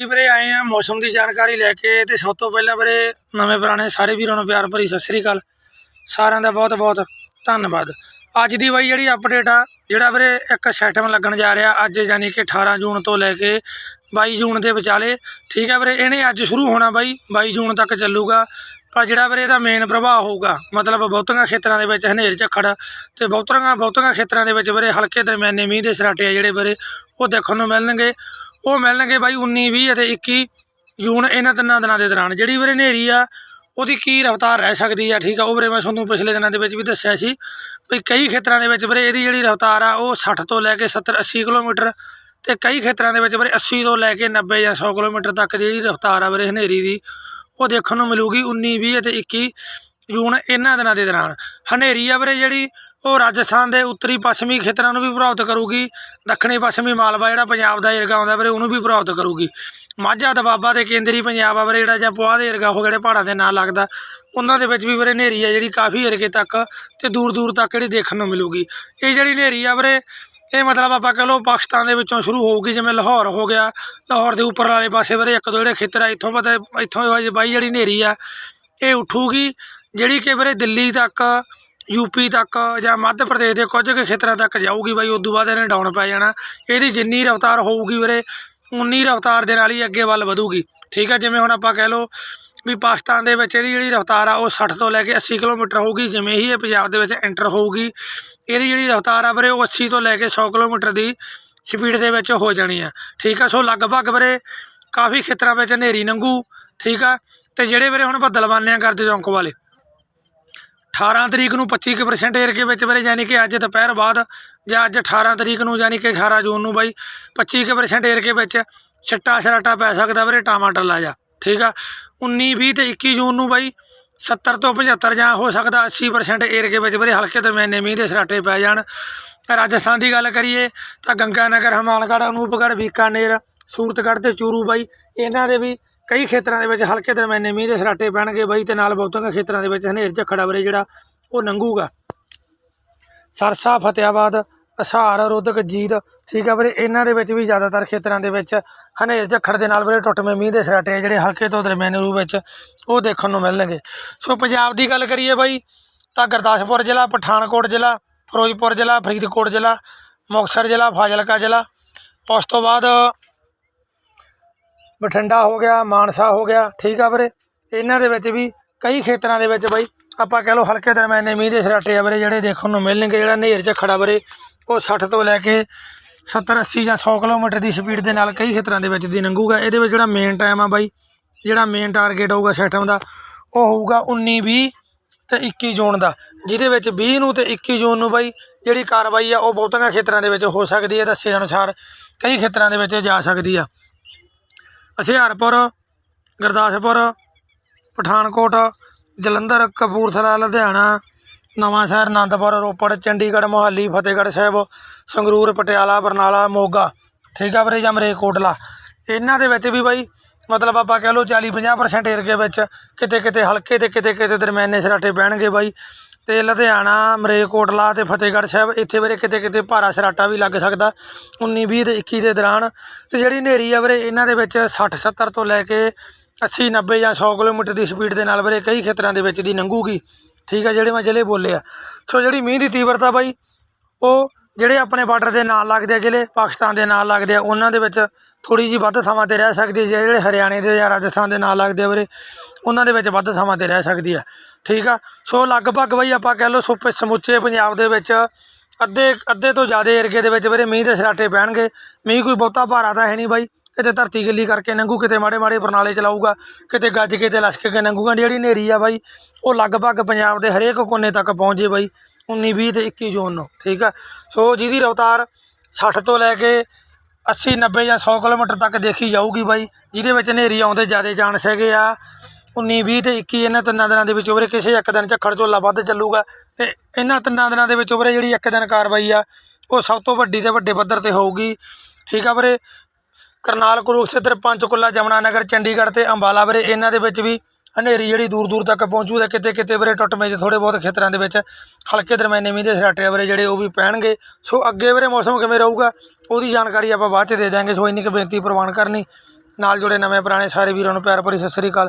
ਜੀ ਵੀਰੇ, ਆਏ ਆ ਮੌਸਮ ਦੀ ਜਾਣਕਾਰੀ ਲੈ ਕੇ ਤੇ ਸਭ ਤੋਂ ਪਹਿਲਾਂ ਵੀਰੇ, ਨਵੇਂ ਪੁਰਾਣੇ ਸਾਰੇ ਵੀਰਾਂ ਨੂੰ ਪਿਆਰ ਭਰੀ ਸਤਿ ਸ੍ਰੀ ਅਕਾਲ। ਸਾਰਿਆਂ ਦਾ ਬਹੁਤ ਬਹੁਤ ਧੰਨਵਾਦ। ਅੱਜ ਦੀ ਬਾਈ ਜਿਹੜੀ ਅਪਡੇਟ ਆ, ਜਿਹੜਾ ਵੀਰੇ ਇੱਕ ਸੈਟਮ ਲੱਗਣ ਜਾ ਰਿਹਾ ਅੱਜ, ਯਾਨੀ ਕਿ 18 ਜੂਨ ਤੋਂ ਲੈ ਕੇ 22 ਜੂਨ ਦੇ ਵਿਚਾਲੇ। ਠੀਕ ਹੈ ਵੀਰੇ, ਇਹਨੇ ਅੱਜ ਸ਼ੁਰੂ ਹੋਣਾ ਬਾਈ 22 ਜੂਨ ਤੱਕ ਚੱਲੂਗਾ। ਪਰ ਜਿਹੜਾ ਵੀਰੇ ਇਹਦਾ ਮੇਨ ਪ੍ਰਭਾਵ ਹੋਊਗਾ, ਮਤਲਬ ਬਹੁਤੀਆਂ ਖੇਤਰਾਂ ਦੇ ਵਿੱਚ ਹਨੇਰ ਝੱਖੜ ਤੇ ਬਹੁਤੀਆਂ ਬਹੁਤੀਆਂ ਖੇਤਰਾਂ ਦੇ ਵਿੱਚ ਵੀਰੇ ਹਲਕੇ ਦਰਮਿਆਨੇ ਮੀਂਹ ਦੇ ਸਰਾਟੇ ਆ ਜਿਹੜੇ ਵੀਰੇ, ਉਹ ਦੇਖਣ ਨੂੰ ਮਿਲਣਗੇ। ਉਹ ਮਿਲਣਗੇ ਬਾਈ 19 20 ਅਤੇ 21 ਜੂਨ ਇਹਨਾਂ ਤਿੰਨਾਂ ਦਿਨਾਂ ਦੇ ਦੌਰਾਨ। ਜਿਹੜੀ ਵੀਰੇ ਹਨੇਰੀ ਆ, ਉਹਦੀ ਕੀ ਰਫ਼ਤਾਰ ਰਹਿ ਸਕਦੀ ਆ, ਠੀਕ ਆ? ਉਹ ਵੀਰੇ ਮੈਂ ਤੁਹਾਨੂੰ ਪਿਛਲੇ ਦਿਨਾਂ ਦੇ ਵਿੱਚ ਵੀ ਦੱਸਿਆ ਸੀ ਵੀ ਕਈ ਖੇਤਰਾਂ ਦੇ ਵਿੱਚ ਵੀਰੇ ਇਹਦੀ ਜਿਹੜੀ ਰਫ਼ਤਾਰ ਆ, ਉਹ 60 ਤੋਂ ਲੈ ਕੇ 70 80 ਕਿਲੋਮੀਟਰ ਤੇ ਕਈ ਖੇਤਰਾਂ ਦੇ ਵਿੱਚ ਵੀਰੇ 80 ਤੋਂ ਲੈ ਕੇ 90 ਜਾਂ 100 ਕਿਲੋਮੀਟਰ ਤੱਕ ਦੀ ਜਿਹੜੀ ਰਫ਼ਤਾਰ ਆ ਵੀਰੇ ਹਨੇਰੀ ਦੀ, ਉਹ ਦੇਖਣ ਨੂੰ ਮਿਲੂਗੀ 19 20 ਅਤੇ 21 ਜੂਨ ਇਹਨਾਂ ਦਿਨਾਂ ਦੇ ਦੌਰਾਨ। ਹਨੇਰੀ ਆ ਵੀਰੇ ਜਿਹੜੀ ਉਹ ਰਾਜਸਥਾਨ ਦੇ ਉੱਤਰੀ ਪੱਛਮੀ ਖੇਤਰਾਂ ਨੂੰ ਵੀ ਪ੍ਰਭਾਵਿਤ ਕਰੂਗੀ। ਦੱਖਣੀ ਪੱਛਮੀ ਮਾਲਵਾ ਜਿਹੜਾ ਪੰਜਾਬ ਦਾ ਏਰੀਆ ਆਉਂਦਾ ਵੀਰੇ, ਉਹਨੂੰ ਵੀ ਪ੍ਰਭਾਵਿਤ ਕਰੂਗੀ। ਮਾਝਾ ਦਬਾਬਾ ਤੇ ਕੇਂਦਰੀ ਪੰਜਾਬ ਆ ਵੀਰੇ, ਜਿਹੜਾ ਜਾਂ ਪੁਆਧ ਦੇ ਏਰੀਆ ਉਹ ਜਿਹੜੇ ਪਹਾੜਾਂ ਦੇ ਨਾਲ ਲੱਗਦਾ। ਉਹਨਾਂ ਦੇ ਵਿੱਚ ਵੀ ਵੀਰੇ ਹਨੇਰੀ ਆ ਜਿਹੜੀ ਕਾਫੀ ਏਰੀਏ ਤੱਕ ਤੇ ਦੂਰ ਦੂਰ ਤੱਕ ਜਿਹੜੀ ਦੇਖਣ ਨੂੰ ਮਿਲੂਗੀ। ਇਹ ਜਿਹੜੀ ਹਨੇਰੀ ਆ ਵੀਰੇ, ਇਹ ਮਤਲਬ ਆਪਾਂ ਕਹ ਲਓ ਪਾਕਿਸਤਾਨ ਦੇ ਵਿੱਚੋਂ ਸ਼ੁਰੂ ਹੋਊਗੀ, ਜਿਵੇਂ ਲਾਹੌਰ ਹੋ ਗਿਆ। ਲਾਹੌਰ ਦੇ ਉੱਪਰ ਵਾਲੇ ਪਾਸੇ ਵੀਰੇ, ਇੱਕ ਦੋ ਜਿਹੜੇ ਖੇਤਰ ਆ, ਇੱਥੋਂ ਪਤਾ, ਇੱਥੋਂ ਬਾਈ ਜਿਹੜੀ ਹਨੇਰੀ ਆ, ਇਹ ਉੱਠੂਗੀ। ਜਿਹੜੀ ਕਿ ਵੀਰੇ ਦਿੱਲੀ ਤੱਕ ਯੂਪੀ ਤੱਕ ਜਾਂ ਮੱਧ ਪ੍ਰਦੇਸ਼ ਦੇ ਕੁਝ ਕੁ ਖੇਤਰਾਂ ਤੱਕ ਜਾਊਗੀ ਬਾਈ, ਉਦੋਂ ਬਾਅਦ ਇਹਨੇ ਡਾਊਨ ਪੈ ਜਾਣਾ। ਇਹਦੀ ਜਿੰਨੀ ਰਫ਼ਤਾਰ ਹੋਊਗੀ ਵੀਰੇ, ਉਨੀ ਰਫ਼ਤਾਰ ਦੇ ਨਾਲ ਹੀ ਅੱਗੇ ਵੱਲ ਵਧੂਗੀ। ਠੀਕ ਆ, ਜਿਵੇਂ ਹੁਣ ਆਪਾਂ ਕਹਿ ਲਓ ਵੀ ਪਾਕਿਸਤਾਨ ਦੇ ਵਿੱਚ ਇਹਦੀ ਜਿਹੜੀ ਰਫ਼ਤਾਰ ਆ, ਉਹ 60 ਤੋਂ ਲੈ ਕੇ 80 ਕਿਲੋਮੀਟਰ ਹੋਊਗੀ, ਜਿਵੇਂ ਹੀ ਇਹ ਪੰਜਾਬ ਦੇ ਵਿੱਚ ਐਂਟਰ ਹੋਊਗੀ। ਇਹਦੀ ਜਿਹੜੀ ਰਫ਼ਤਾਰ ਆ ਵੀਰੇ, ਉਹ 80 ਤੋਂ ਲੈ ਕੇ 100 ਕਿਲੋਮੀਟਰ ਦੀ ਸਪੀਡ ਦੇ ਵਿੱਚ ਹੋ ਜਾਣੀ ਆ। ਠੀਕ ਆ, ਸੋ ਲਗਭਗ ਵੀਰੇ ਕਾਫੀ ਖੇਤਰਾਂ ਵਿੱਚ ਹਨੇਰੀ ਲੰਘੂ। ਠੀਕ ਆ, ਤੇ ਜਿਹੜੇ ਵੀਰੇ ਹੁਣ ਬੱਦਲਵਾਨੇ ਆ ਕਰਦੇ ਚੌਂਕ ਵਾਲੇ 18 ਤਰੀਕ ਨੂੰ 25% ਏਰਕੇ ਵਿੱਚ ਵੀਰੇ, ਯਾਨੀ ਕਿ ਅੱਜ ਦੁਪਹਿਰ ਬਾਅਦ ਜਾਂ ਅੱਜ 18 ਤਰੀਕ ਨੂੰ, ਯਾਨੀ ਕਿ 18 ਜੂਨ ਨੂੰ ਬਾਈ 25% ਏਰੀਏ ਵਿੱਚ ਛੱਟਾ ਛਰਾਟਾ ਪੈ ਸਕਦਾ ਵੀਰੇ ਟਮਾਟਰ ਲਾ ਜਾ ਠੀਕ ਆ? 19 20 ਤੇ 21 ਜੂਨ ਨੂੰ ਬਾਈ 70 ਤੋਂ 75 ਜਾਂ ਹੋ ਸਕਦਾ 80% ਏਰੀਏ ਵਿੱਚ ਵੀਰੇ ਹਲਕੇ ਤੋਂ ਦਰਮਿਆਨੇ ਮੀਂਹ ਦੇ ਸਰਾਟੇ ਪੈ ਜਾਣ। ਰਾਜਸਥਾਨ ਦੀ ਗੱਲ ਕਰੀਏ ਤਾਂ ਗੰਗਾ ਨਗਰ ਹਮਾਨਗੜ੍ਹ ਅਨੂਪਗੜ੍ਹ, ਬੀਕਾਨੇਰ, ਸੂਰਤਗੜ੍ਹ ਤੇ ਚੂਰੂ ਬਾਈ, ਇਹਨਾਂ ਦੇ ਵੀ ਕਈ ਖੇਤਰਾਂ ਦੇ ਵਿੱਚ ਹਲਕੇ ਦਰਮਿਆਨੇ ਮੀਂਹ ਦੇ ਸਰਾਟੇ ਪੈਣਗੇ ਬਈ ਤੇ ਨਾਲ ਬਹੁਤਾਂ ਖੇਤਰਾਂ ਦੇ ਵਿੱਚ ਹਨੇਰ ਝੱਖੜਾ ਵੀਰੇ ਜਿਹੜਾ, ਉਹ ਲੰਘੂਗਾ। ਸਰਸਾ, ਫਤਿਆਬਾਦ, ਅਸਾਰ ਰੋਧਕ ਜੀਤ ਠੀਕ ਆ ਵੀਰੇ, ਇਹਨਾਂ ਦੇ ਵਿੱਚ ਵੀ ਜ਼ਿਆਦਾਤਰ ਖੇਤਰਾਂ ਦੇ ਵਿੱਚ ਹਨੇਰ ਝੱਖੜ ਦੇ ਨਾਲ ਵੀਰੇ ਟੁੱਟਵੇਂ ਮੀਂਹ ਦੇ ਸਰਾਟੇ ਜਿਹੜੇ ਹਲਕੇ ਤੋਂ ਦਰਮਿਆਨੇ ਰੂਪ ਵਿੱਚ ਉਹ ਦੇਖਣ ਨੂੰ ਮਿਲਣਗੇ। ਸੋ ਪੰਜਾਬ ਦੀ ਗੱਲ ਕਰੀਏ ਬਾਈ, ਤਾਂ ਗੁਰਦਾਸਪੁਰ ਜ਼ਿਲ੍ਹਾ, ਪਠਾਨਕੋਟ ਜ਼ਿਲ੍ਹਾ, ਫਿਰੋਜ਼ਪੁਰ ਜ਼ਿਲ੍ਹਾ, ਫਰੀਦਕੋਟ ਜ਼ਿਲ੍ਹਾ, ਮੁਕਤਸਰ ਜ਼ਿਲ੍ਹਾ, ਫਾਜ਼ਿਲਕਾ ਜ਼ਿਲ੍ਹਾ। ਉਸ ਤੋਂ ਬਾਅਦ ਬਠਿੰਡਾ ਹੋ ਗਿਆ, ਮਾਨਸਾ ਹੋ ਗਿਆ, ਠੀਕ ਆ ਵੀਰੇ। ਇਹਨਾਂ ਦੇ ਵਿੱਚ ਵੀ ਕਈ ਖੇਤਰਾਂ ਦੇ ਵਿੱਚ ਬਾਈ, ਆਪਾਂ ਕਹਿ ਲਓ ਹਲਕੇ ਦਰਮਿਆਨੇ ਮੀਂਹ ਦੇ ਸਰਾਟੇ ਆ ਵੀਰੇ, ਜਿਹੜੇ ਦੇਖਣ ਨੂੰ ਮਿਲਣਗੇ, ਜਿਹੜਾ ਹਨੇਰ ਝੱਖੜਾ ਵੀਰੇ, ਉਹ 60 ਤੋਂ ਲੈ ਕੇ 70 80 ਜਾਂ 100 ਕਿਲੋਮੀਟਰ ਦੀ ਸਪੀਡ ਦੇ ਨਾਲ ਕਈ ਖੇਤਰਾਂ ਦੇ ਵਿੱਚ ਦੀ ਲੰਘੂਗਾ। ਇਹਦੇ ਵਿੱਚ ਜਿਹੜਾ ਮੇਨ ਟਾਈਮ ਆ ਬਾਈ, ਜਿਹੜਾ ਮੇਨ ਟਾਰਗੇਟ ਹੋਊਗਾ ਸਿਸਟਮ ਦਾ, ਉਹ ਹੋਊਗਾ 19 20 ਤੇ 21 ਜੂਨ ਦਾ, ਜਿਹਦੇ ਵਿੱਚ 20 ਨੂੰ ਤੇ 21 ਜੂਨ ਨੂੰ ਬਾਈ ਜਿਹੜੀ ਕਾਰਵਾਈ ਆ, ਉਹ ਬਹੁਤਾਂ ਖੇਤਰਾਂ ਦੇ ਵਿੱਚ ਹੋ ਸਕਦੀ ਹੈ ਦੱਸੇ ਅਨੁਸਾਰ ਕਈ ਖੇਤਰਾਂ ਦੇ ਵਿੱਚ ਜਾ ਸਕਦੀ ਆ। ਹੁਸ਼ਿਆਰਪੁਰ ਗੁਰਦਾਸਪੁਰ, ਪਠਾਨਕੋਟ, ਜਲੰਧਰ, ਕਪੂਰਥਲਾ, ਲੁਧਿਆਣਾ ਨਵਾਂਸ਼ਹਿਰ ਆਨੰਦਪੁਰ ਰੋਪੜ, ਚੰਡੀਗੜ੍ਹ, ਮੋਹਾਲੀ, ਫਤਿਹਗੜ੍ਹ ਸਾਹਿਬ, ਸੰਗਰੂਰ, ਪਟਿਆਲਾ, ਬਰਨਾਲਾ, ਮੋਗਾ। ਠੀਕ ਆ ਵੀਰੇ ਜਾਂ ਮਰੇਕੋਟਲਾ ਇਹਨਾਂ ਦੇ ਵਿੱਚ ਵੀ ਬਾਈ, ਮਤਲਬ ਆਪਾਂ ਕਹਿ ਲਓ 40 50% ਏਰੀਏ ਵਿੱਚ ਕਿਤੇ ਕਿਤੇ ਹਲਕੇ ਤੇ ਕਿਤੇ ਕਿਤੇ ਦਰਮਿਆਨੇ ਸਰਾਟੇ ਪੈਣਗੇ ਬਾਈ। ਤੇ ਲੁਧਿਆਣਾ, ਮਰੇਕੋਟਲਾ ਤੇ ਫਤਿਹਗੜ੍ਹ ਸਾਹਿਬ, ਇੱਥੇ ਵੀਰੇ ਕਿਤੇ ਕਿਤੇ ਭਾਰਾ ਸਰਾਟਾ ਵੀ ਲੱਗ ਸਕਦਾ 19 20 ਤੇ 21 ਦੇ ਦੌਰਾਨ। ਤੇ ਜਿਹੜੀ ਹਨੇਰੀ ਆ ਵੀਰੇ, ਇਹਨਾਂ ਦੇ ਵਿੱਚ 60 70 ਤੋਂ ਲੈ ਕੇ 80 90 ਜਾਂ 100 ਕਿਲੋਮੀਟਰ ਦੀ ਸਪੀਡ ਦੇ ਨਾਲ ਵੀਰੇ ਕਈ ਖੇਤਰਾਂ ਦੇ ਵਿੱਚ ਦੀ ਲੰਘੂਗੀ ਠੀਕ ਆ, ਜਿਹੜੇ ਮੈਂ ਜ਼ਿਲ੍ਹੇ ਬੋਲੇ ਆ। ਸੋ ਜਿਹੜੀ ਮੀਂਹ ਦੀ ਤੀਬਰਤਾ ਬਾਈ, ਉਹ ਜਿਹੜੇ ਆਪਣੇ ਬਾਰਡਰ ਦੇ ਨਾਲ ਲੱਗਦੇ ਆ, ਜ਼ਿਲ੍ਹੇ ਪਾਕਿਸਤਾਨ ਦੇ ਨਾਲ ਲੱਗਦੇ ਆ, ਉਹਨਾਂ ਦੇ ਵਿੱਚ ਥੋੜੀ ਜਿਹੀ ਵੱਧ ਥਾਵਾਂ ਤੇ ਰਹਿ ਸਕਦੀ ਹੈ ਜਿਹੜੇ ਹਰਿਆਣੇ ਦੇ ਜਾਂ ਰਾਜਸਥਾਨ ਦੇ ਨਾਲ ਲੱਗਦੇ ਆ ਵੀਰੇ, ਉਹਨਾਂ ਦੇ ਵਿੱਚ ਵੱਧ ਥਾਵਾਂ ਤੇ ਰਹਿ ਸਕਦੀ ਆ। ਠੀਕ ਆ? ਸੋ ਲਗਭਗ ਬਈ ਆਪਾਂ ਕਹਿ ਲਓ ਸੁਪੇ ਸਮੁੱਚੇ ਪੰਜਾਬ ਦੇ ਵਿੱਚ ਅੱਧੇ ਅੱਧੇ ਤੋਂ ਜ਼ਿਆਦਾ ਏਰੀਏ ਦੇ ਵਿੱਚ ਵੀਰੇ ਮੀਂਹ ਦੇ ਸਰਾਟੇ ਪੈਣਗੇ। ਮੀਂਹ ਕੋਈ ਬਹੁਤਾ ਭਾਰਾ ਤਾਂ ਹੈ ਨਹੀਂ ਬਾਈ। ਕਿਤੇ ਧਰਤੀ ਗਿੱਲੀ ਕਰਕੇ ਲੰਘੂ ਕਿਤੇ ਮਾੜੇ ਮਾੜੇ ਬਰਨਾਲੇ ਚਲਾਊਗਾ, ਕਿਤੇ ਗੱਜ ਕੇ ਤੇ ਲਸਕ ਕੇ ਲੰਘੂਗਾ ਜਿਹੜੀ ਹਨੇਰੀ ਆ ਬਾਈ, ਉਹ ਲਗਭਗ ਪੰਜਾਬ ਦੇ ਹਰੇਕ ਕੋਨੇ ਤੱਕ ਪਹੁੰਚ ਜੇ ਬਾਈ 19 20 ਤੇ 21 ਜੂਨ ਨੂੰ, ਠੀਕ ਆ? ਸੋ ਜਿਹਦੀ ਰਫ਼ਤਾਰ 60 ਤੋਂ ਲੈ ਕੇ 80 90 ਜਾਂ 100 ਕਿਲੋਮੀਟਰ ਤੱਕ ਦੇਖੀ ਜਾਊਗੀ ਬਾਈ, ਜਿਹਦੇ ਵਿੱਚ ਹਨੇਰੀ ਆਉਂਦੇ ਜ਼ਿਆਦਾ ਚਾਂਸ ਹੈਗੇ ਆ। 19 20 ਤੇ 21 ਇਹਨਾਂ ਤਿੰਨਾਂ ਦਿਨਾਂ ਦੇ ਵਿੱਚ ਉਵਰੇ ਕਿਸੇ ਇੱਕ ਦਿਨ ਝੱਖੜ ਝੋਲਾ ਵੱਧ ਚੱਲੂਗਾ ਤੇ ਇਹਨਾਂ ਤਿੰਨਾਂ ਦਿਨਾਂ ਦੇ ਵਿੱਚ ਉਵਰੇ ਜਿਹੜੀ ਇੱਕ ਦਿਨ ਕਾਰਵਾਈ ਆ, ਉਹ ਸਭ ਤੋਂ ਵੱਡੀ ਤੇ ਵੱਡੇ ਪੱਧਰ ਤੇ ਹੋਊਗੀ। ਠੀਕ ਆ ਵੀਰੇ? ਕਰਨਾਲ, ਕੁਰੂਕਸ਼ੇਤਰ, ਪੰਚਕੁਲਾ ਜਮਨਾ ਨਗਰ ਚੰਡੀਗੜ੍ਹ ਤੇ ਅੰਬਾਲਾ ਵੀਰੇ ਇਹਨਾਂ ਦੇ ਵਿੱਚ ਵੀ ਹਨੇਰੀ ਜਿਹੜੀ ਦੂਰ ਦੂਰ ਤੱਕ ਪਹੁੰਚੂ ਤੇ ਕਿਤੇ ਕਿਤੇ ਵੀਰੇ ਟੁੱਟਵੇਂ ਜਿਹੇ ਥੋੜ੍ਹੇ ਬਹੁਤ ਖੇਤਰਾਂ ਦੇ ਵਿੱਚ। ਹਲਕੇ ਦਰਮਿਆਨੇ ਮੀਂਹ ਦੇ ਸਰਾਟੇ ਆ ਵੀਰੇ ਜਿਹੜੇ ਉਹ ਵੀ ਪੈਣਗੇ। ਸੋ ਅੱਗੇ ਵੀਰੇ ਮੌਸਮ ਕਿਵੇਂ ਰਹੂਗਾ, ਉਹਦੀ ਜਾਣਕਾਰੀ ਆਪਾਂ ਬਾਅਦ ਚ ਦੇ ਦਿਆਂਗੇ। ਸੋ ਇੰਨੀ ਕੁ ਬੇਨਤੀ ਪ੍ਰਵਾਨ ਕਰਨੀ। ਨਾਲ ਜੁੜੇ ਨਵੇਂ ਪੁਰਾਣੇ ਸਾਰੇ ਵੀਰਾਂ ਨੂੰ ਪਿਆਰ ਭਰੀ ਸਤਿ ਸ੍ਰੀ ਅਕਾਲ।